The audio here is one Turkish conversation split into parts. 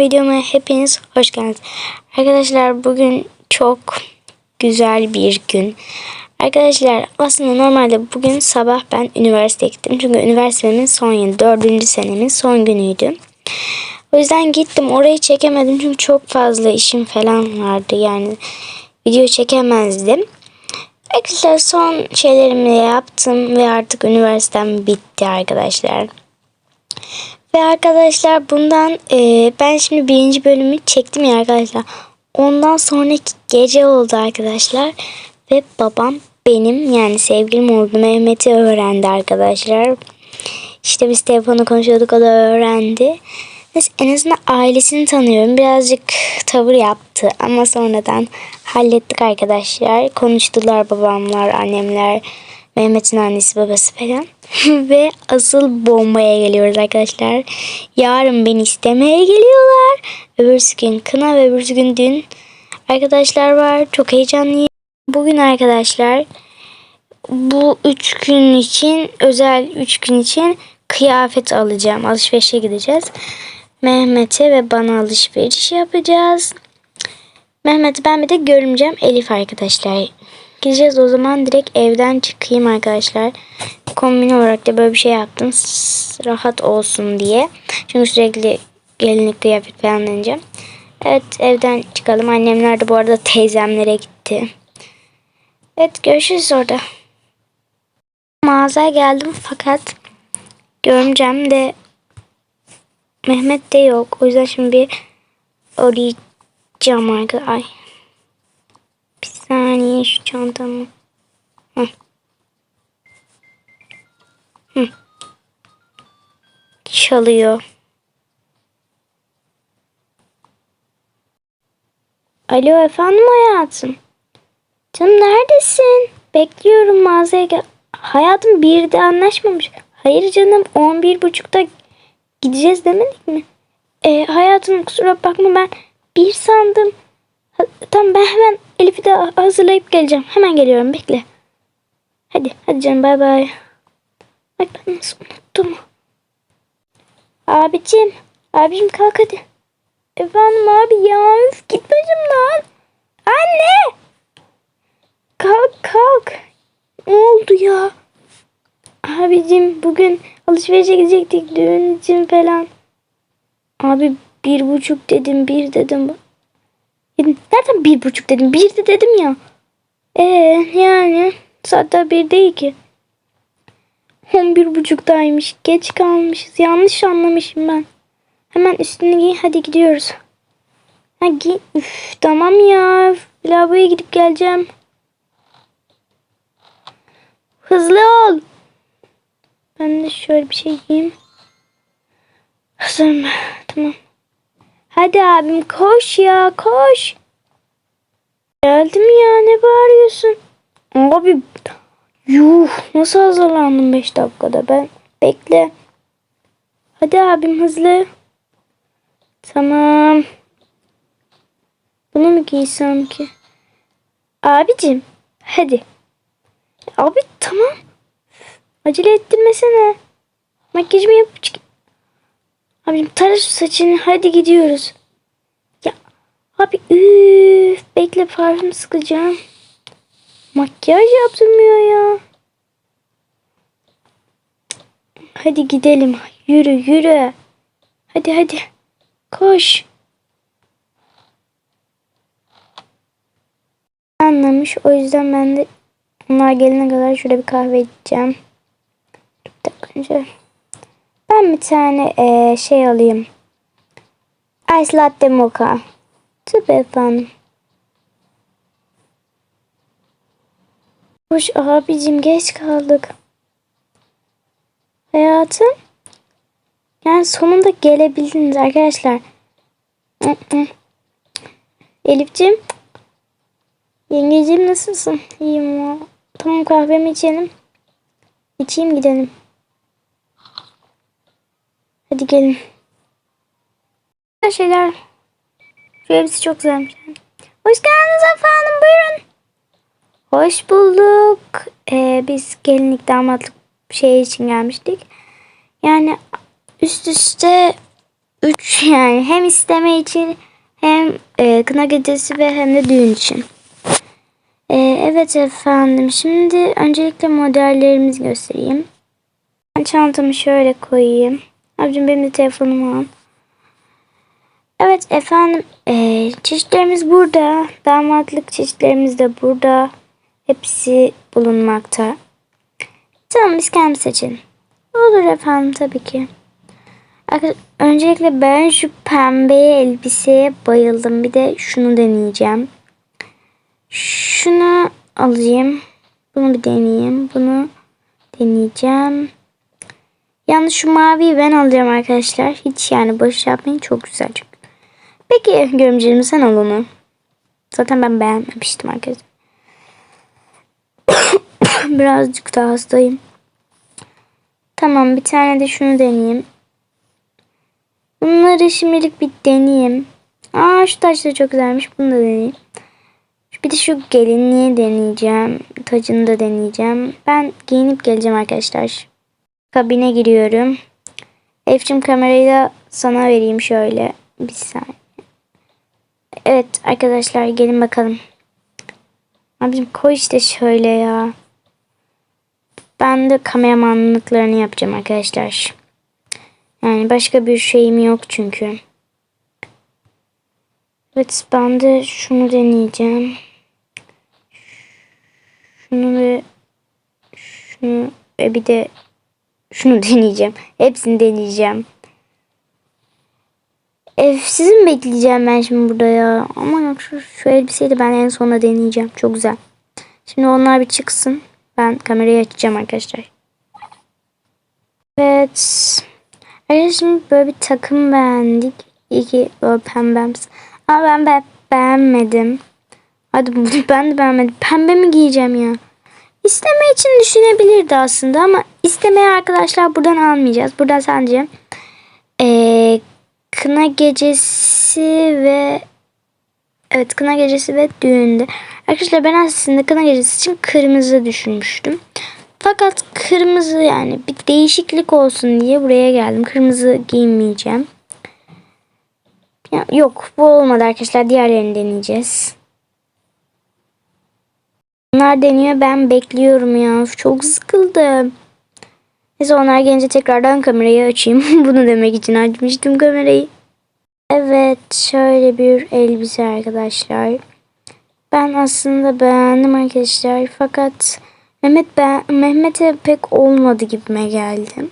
videoma hepiniz hoş geldiniz. Arkadaşlar bugün çok güzel bir gün. Arkadaşlar aslında normalde bugün sabah ben üniversiteye gittim. Çünkü üniversitemin son yılı, dördüncü senemin son günüydü. O yüzden gittim orayı çekemedim çünkü çok fazla işim falan vardı. Yani video çekemezdim. Arkadaşlar son şeylerimi yaptım ve artık üniversitem bitti arkadaşlar. Ve arkadaşlar bundan e, ben şimdi birinci bölümü çektim ya arkadaşlar. Ondan sonraki gece oldu arkadaşlar. Ve babam benim yani sevgilim oldu Mehmet'i öğrendi arkadaşlar. İşte biz telefonu konuşuyorduk o da öğrendi. Neyse, en azından ailesini tanıyorum. Birazcık tavır yaptı ama sonradan hallettik arkadaşlar. Konuştular babamlar, annemler, Mehmet'in annesi babası falan. Ve asıl bombaya geliyoruz arkadaşlar. Yarın beni istemeye geliyorlar. Öbürsü gün kına ve öbürsü gün düğün. Arkadaşlar var. Çok heyecanlıyım. Bugün arkadaşlar bu üç gün için özel üç gün için kıyafet alacağım. Alışverişe gideceğiz. Mehmet'e ve bana alışveriş yapacağız. Mehmet'i ben bir de görümcem Elif arkadaşlar. Gideceğiz o zaman direkt evden çıkayım arkadaşlar. Kombin olarak da böyle bir şey yaptım. Rahat olsun diye. Çünkü sürekli gelinlik kıyafet falan deneyeceğim. Evet evden çıkalım. Annemler de bu arada teyzemlere gitti. Evet görüşürüz orada. Mağazaya geldim fakat görümcem de Mehmet de yok. O yüzden şimdi bir arayacağım arkadaşlar. Saniye şu çantamı. Hı. Hı. Çalıyor. Alo efendim hayatım. Canım neredesin? Bekliyorum mağazaya gel. Hayatım bir de anlaşmamış. Hayır canım 11.30'da gideceğiz demedik mi? E, hayatım kusura bakma ben bir sandım. Ha, tamam ben hemen Elif'i de hazırlayıp geleceğim. Hemen geliyorum bekle. Hadi hadi canım bay bay. Ay ben nasıl unuttum. Abicim. Abicim kalk hadi. Efendim abi ya git başımdan. Anne. Kalk kalk. Ne oldu ya? Abicim bugün alışverişe gidecektik düğün için falan. Abi bir buçuk dedim bir dedim. Ya Nereden bir buçuk dedim bir de dedim ya. Ee yani saat bir değil ki. On bir buçuktaymış geç kalmışız yanlış anlamışım ben. Hemen üstünü giy hadi gidiyoruz. Ha giy. Üf, tamam ya. Lavaboya gidip geleceğim. Hızlı ol. Ben de şöyle bir şey giyeyim. Hazırım. Tamam. Hadi abim koş ya koş. Geldim ya ne bağırıyorsun? Abi yuh nasıl hazırlandım 5 dakikada ben. Bekle. Hadi abim hızlı. Tamam. Bunu mu giysem ki? Abicim hadi. Abi tamam. Acele ettirmesene. Makyajımı yapıp çık. Abicim tara saçını hadi gidiyoruz. Ya abi üf, bekle parfüm sıkacağım. Makyaj yaptırmıyor ya. Hadi gidelim. Yürü yürü. Hadi hadi. Koş. Anlamış. O yüzden ben de onlar gelene kadar şöyle bir kahve içeceğim. Bir dakika önce. Ben bir tane eee, şey alayım. Ice latte mocha. Tabii efendim. Hoş abicim geç kaldık. Hayatım. Yani sonunda gelebildiniz arkadaşlar. Elif'ciğim. Yengeciğim nasılsın? İyiyim ya. Tamam kahvemi içelim. İçeyim gidelim. Hadi gelin. Güzel şeyler. Şu elbise çok güzelmiş. Hoş geldiniz efendim buyurun. Hoş bulduk. Ee, biz gelinlik damatlık şey için gelmiştik. Yani üst üste Üç yani hem isteme için hem e, kına gecesi ve hem de düğün için. E, evet efendim. Şimdi öncelikle modellerimizi göstereyim. Çantamı şöyle koyayım. Abicim benim de telefonumu al. Evet efendim. E, çeşitlerimiz burada. Damatlık çeşitlerimiz de burada. Hepsi bulunmakta. Tamam biz kendimiz seçelim. Olur efendim tabii ki. Öncelikle ben şu pembe elbiseye bayıldım. Bir de şunu deneyeceğim. Şunu alayım. Bunu bir deneyeyim. Bunu deneyeceğim. Yalnız şu maviyi ben alacağım arkadaşlar. Hiç yani boş yapmayın. Çok güzel çünkü. Peki görümceğim sen al onu. Zaten ben beğenmemiştim arkadaşlar. Birazcık daha hastayım. Tamam bir tane de şunu deneyeyim. Bunları şimdilik bir deneyeyim. Aa şu taş da çok güzelmiş. Bunu da deneyeyim. Bir de şu gelinliği deneyeceğim. Tacını da deneyeceğim. Ben giyinip geleceğim arkadaşlar. Kabine giriyorum. Elif'cim kamerayı da sana vereyim şöyle. Bir saniye. Evet arkadaşlar gelin bakalım. Abicim koy işte şöyle ya. Ben de kameramanlıklarını yapacağım arkadaşlar. Yani başka bir şeyim yok çünkü. Evet ben de şunu deneyeceğim. Şunu ve şunu ve bir de şunu deneyeceğim. Hepsini deneyeceğim. Ev sizi mi bekleyeceğim ben şimdi burada ya? Ama yok şu, şu elbiseyi de ben en sona deneyeceğim. Çok güzel. Şimdi onlar bir çıksın. Ben kamerayı açacağım arkadaşlar. Evet. Arkadaşlar şimdi böyle bir takım beğendik. İyi ki böyle pembems. Ama ben be beğenmedim. Hadi bunu ben de beğenmedim. Pembe mi giyeceğim ya? İsteme için düşünebilirdi aslında ama istemeye arkadaşlar buradan almayacağız. Buradan sadece ee, kına gecesi ve evet kına gecesi ve düğünde. Arkadaşlar ben aslında kına gecesi için kırmızı düşünmüştüm. Fakat kırmızı yani bir değişiklik olsun diye buraya geldim. Kırmızı giymeyeceğim. Ya, yok bu olmadı arkadaşlar. Diğerlerini deneyeceğiz. Bunlar deniyor. Ben bekliyorum ya. Çok sıkıldım. Neyse onlar gelince tekrardan kamerayı açayım. Bunu demek için açmıştım kamerayı. Evet şöyle bir elbise arkadaşlar. Ben aslında beğendim arkadaşlar. Fakat Mehmet Mehmet'e pek olmadı gibime geldi.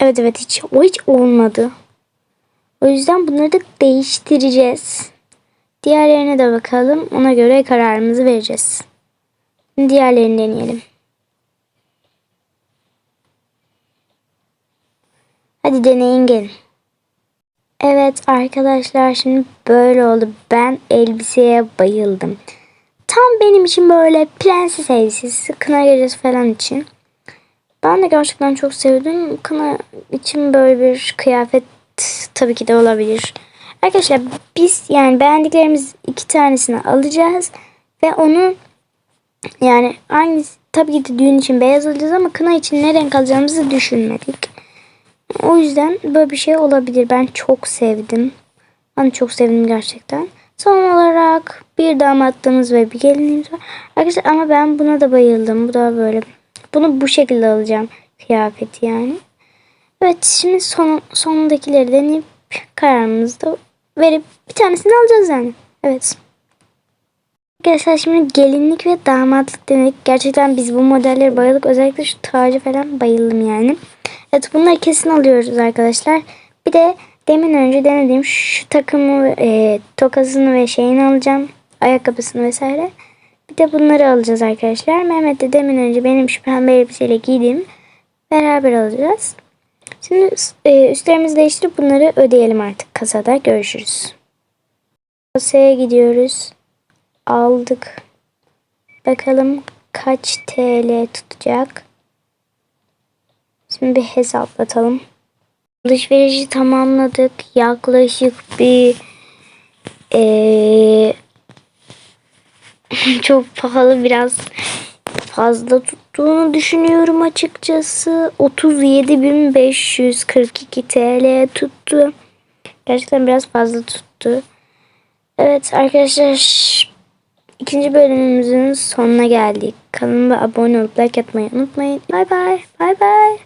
Evet evet hiç o hiç olmadı. O yüzden bunları da değiştireceğiz. Diğerlerine de bakalım. Ona göre kararımızı vereceğiz. Diğerlerini deneyelim. Hadi deneyin gelin. Evet arkadaşlar şimdi böyle oldu. Ben elbiseye bayıldım. Tam benim için böyle prenses elbisesi, kına gecesi falan için. Ben de gerçekten çok sevdim. Kına için böyle bir kıyafet tabii ki de olabilir. Arkadaşlar biz yani beğendiklerimiz iki tanesini alacağız ve onu yani aynı tabii ki de düğün için beyaz alacağız ama kına için ne renk alacağımızı düşünmedik. O yüzden böyle bir şey olabilir. Ben çok sevdim. Ben çok sevdim gerçekten. Son olarak bir damatlığımız ve bir gelinliğimiz var. Arkadaşlar ama ben buna da bayıldım. Bu da böyle. Bunu bu şekilde alacağım. Kıyafeti yani. Evet şimdi son, sonundakileri deneyip kararımızı da verip bir tanesini alacağız yani. Evet. Arkadaşlar şimdi gelinlik ve damatlık denedik. Gerçekten biz bu modellere bayıldık. Özellikle şu tacı falan bayıldım yani. Evet bunları kesin alıyoruz arkadaşlar. Bir de demin önce denediğim şu takımı, e, tokasını ve şeyini alacağım. Ayakkabısını vesaire. Bir de bunları alacağız arkadaşlar. Mehmet de demin önce benim şu pembe elbiseyle giydiğim beraber alacağız. Şimdi e, üstlerimizi değiştirip bunları ödeyelim artık kasada. Görüşürüz. Kasaya gidiyoruz. Aldık. Bakalım kaç TL tutacak. Şimdi bir hesaplatalım. Alışverişi tamamladık. Yaklaşık bir ee, çok pahalı biraz fazla tuttuğunu düşünüyorum açıkçası. 37.542 TL tuttu. Gerçekten biraz fazla tuttu. Evet arkadaşlar ikinci bölümümüzün sonuna geldik. Kanalıma abone olup like atmayı unutmayın. Bay bay. Bay bay.